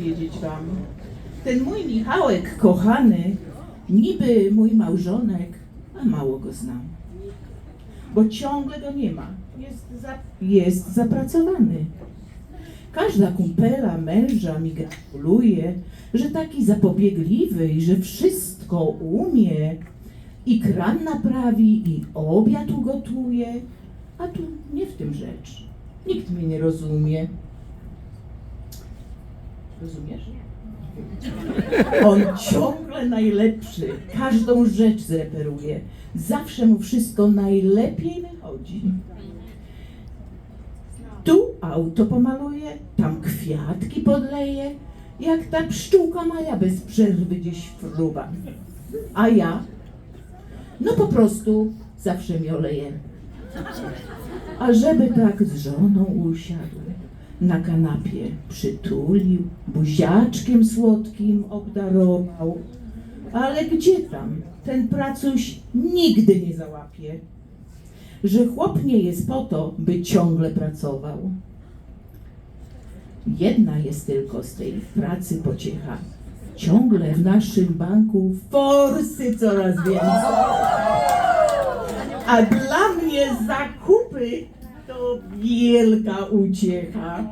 powiedzieć wam. Ten mój Michałek kochany, niby mój małżonek, a mało go znam. Bo ciągle go nie ma. Jest, za, jest zapracowany. Każda kumpela męża mi gratuluje, że taki zapobiegliwy i że wszystko umie. I kran naprawi, i obiad ugotuje. A tu nie w tym rzecz. Nikt mnie nie rozumie. Rozumiesz? On ciągle najlepszy, każdą rzecz zreperuje. Zawsze mu wszystko najlepiej wychodzi. Tu auto pomaluje, tam kwiatki podleje, jak ta pszczółka Maja bez przerwy gdzieś fruwa. A ja? No po prostu zawsze mi oleje. A żeby tak z żoną usiadł, na kanapie przytulił, buziaczkiem słodkim obdarował. Ale gdzie tam? Ten pracuś nigdy nie załapie, że chłop nie jest po to, by ciągle pracował. Jedna jest tylko z tej pracy pociecha. Ciągle w naszym banku forsy coraz więcej. A dla mnie zakupy to wielka uciecha.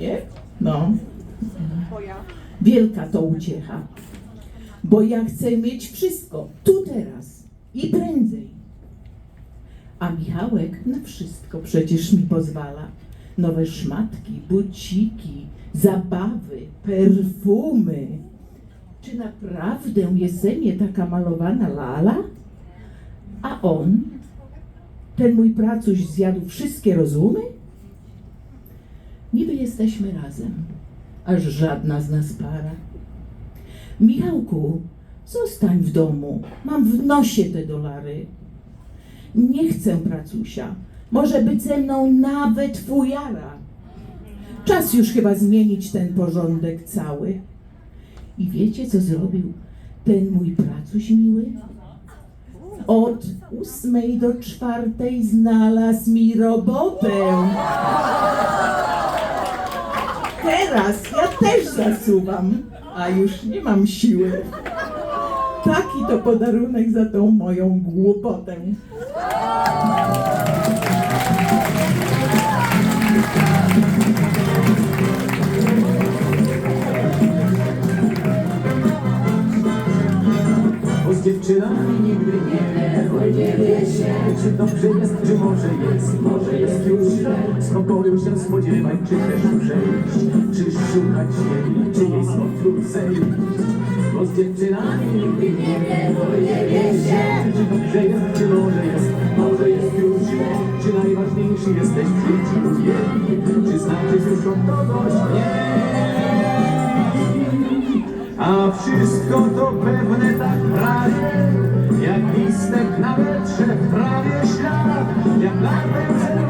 Nie? No. Wielka to uciecha. Bo ja chcę mieć wszystko, tu teraz i prędzej. A Michałek na wszystko przecież mi pozwala. Nowe szmatki, buciki, zabawy, perfumy. Czy naprawdę jest ze mnie taka malowana lala? A on, ten mój pracuś zjadł wszystkie rozumy? Niby jesteśmy razem, aż żadna z nas para. Michałku, zostań w domu, mam w nosie te dolary. Nie chcę pracusia, może być ze mną nawet fujara. Czas już chyba zmienić ten porządek cały. I wiecie, co zrobił ten mój pracuś miły? Od ósmej do czwartej znalazł mi robotę. Teraz ja też zasuwam, a już nie mam siły. Taki to podarunek za tą moją głupotę. Wie się Czy dobrze jest, czy może jest Może jest już źle Spokoju się spodziewać Czy też przejść Czy szukać jej Czy jej słońcu zejść Bo z dziewczynami nigdy nie wie Bo nie wie się Czy dobrze jest, czy może jest Może jest już źle Czy najważniejszy jesteś w życiu jej Czy znaczysz już od kogoś nie a wszystko to pewne tak prawie, jak listek na wetrze, prawie ślad, jak larwę